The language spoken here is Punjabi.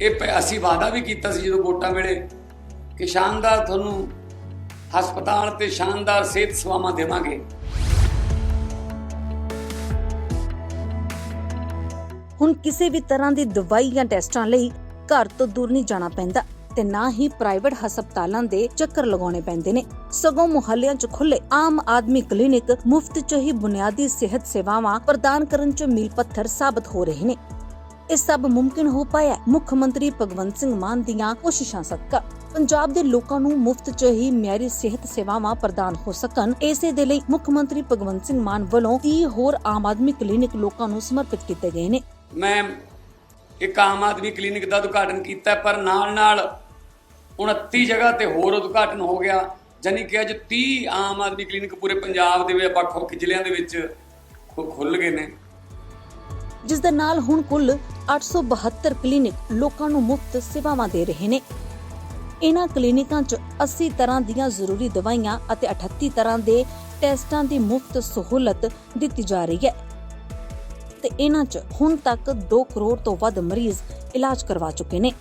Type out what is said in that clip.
ਇਹ ਅਸੀਂ ਵਾਅਦਾ ਵੀ ਕੀਤਾ ਸੀ ਜਦੋਂ ਵੋਟਾਂ ਵੇਲੇ ਕਿ ਸ਼ਾਨਦਾਰ ਤੁਹਾਨੂੰ ਹਸਪਤਾਲ ਤੇ ਸ਼ਾਨਦਾਰ ਸਿਹਤ ਸੇਵਾਵਾਂ ਦੇਵਾਂਗੇ। ਹੁਣ ਕਿਸੇ ਵੀ ਤਰ੍ਹਾਂ ਦੀ ਦਵਾਈ ਜਾਂ ਟੈਸਟਾਂ ਲਈ ਘਰ ਤੋਂ ਦੂਰ ਨਹੀਂ ਜਾਣਾ ਪੈਂਦਾ ਤੇ ਨਾ ਹੀ ਪ੍ਰਾਈਵੇਟ ਹਸਪਤਾਲਾਂ ਦੇ ਚੱਕਰ ਲਗਾਉਣੇ ਪੈਂਦੇ ਨੇ। ਸਗੋਂ ਮੁਹੱਲਿਆਂ 'ਚ ਖੁੱਲੇ ਆਮ ਆਦਮੀ ਕਲੀਨਿਕ ਮੁਫਤ 'ਚ ਹੀ ਬੁਨਿਆਦੀ ਸਿਹਤ ਸੇਵਾਵਾਂ ਪ੍ਰਦਾਨ ਕਰਨ 'ਚ ਮੀਲ ਪੱਥਰ ਸਾਬਤ ਹੋ ਰਹੇ ਨੇ। ਇਹ ਸਭ ਮੁਮਕਿਨ ਹੋ ਪਾਇਆ ਮੁੱਖ ਮੰਤਰੀ ਭਗਵੰਤ ਸਿੰਘ ਮਾਨ ਦੀਆਂ ਕੋਸ਼ਿਸ਼ਾਂ ਸਦਕਾ। ਪੰਜਾਬ ਦੇ ਲੋਕਾਂ ਨੂੰ ਮੁਫਤ 'ਚ ਹੀ ਮਿਆਰੀ ਸਿਹਤ ਸੇਵਾਵਾਂ ਪ੍ਰਦਾਨ ਹੋ ਸਕਣ। ਇਸੇ ਦੇ ਲਈ ਮੁੱਖ ਮੰਤਰੀ ਭਗਵੰਤ ਸਿੰਘ ਮਾਨ ਵੱਲੋਂ 30 ਹੋਰ ਆਮ ਆਦਮੀ ਕਲੀਨਿਕ ਲੋਕਾਂ ਨੂੰ ਸਮਰਪਿਤ ਕੀਤੇ ਗਏ ਨੇ। ਮੈਂ ਇੱਕ ਆਮ ਆਦਮੀ ਕਲੀਨਿਕ ਦਾ ਉਦਘਾਟਨ ਕੀਤਾ ਪਰ ਨਾਲ ਨਾਲ 29 ਜਗ੍ਹਾ ਤੇ ਹੋਰ ਉਦਘਾਟਨ ਹੋ ਗਿਆ। ਜਾਨੀ ਕਿ ਅੱਜ 30 ਆਮ ਆਦਮੀ ਕਲੀਨਿਕ ਪੂਰੇ ਪੰਜਾਬ ਦੇ ਵਿੱਚ ਵੱਖ ਵੱਖ ਜ਼ਿਲ੍ਹਿਆਂ ਦੇ ਵਿੱਚ ਖੁੱਲ ਗਏ ਨੇ। ਜਿਸ ਦੇ ਨਾਲ ਹੁਣ ਕੁੱਲ 872 ਕਲੀਨਿਕ ਲੋਕਾਂ ਨੂੰ ਮੁਫਤ ਸੇਵਾਵਾਂ ਦੇ ਰਹੇ ਨੇ। ਇਹਨਾਂ ਕਲੀਨਿਕਾਂ 'ਚ 80 ਤਰ੍ਹਾਂ ਦੀਆਂ ਜ਼ਰੂਰੀ ਦਵਾਈਆਂ ਅਤੇ 38 ਤਰ੍ਹਾਂ ਦੇ ਟੈਸਟਾਂ ਦੀ ਮੁਫਤ ਸਹੂਲਤ ਦਿੱਤੀ ਜਾ ਰਹੀ ਹੈ। ਤੇ ਇਹਨਾਂ 'ਚ ਹੁਣ ਤੱਕ 2 ਕਰੋੜ ਤੋਂ ਵੱਧ ਮਰੀਜ਼ ਇਲਾਜ ਕਰਵਾ ਚੁੱਕੇ ਨੇ।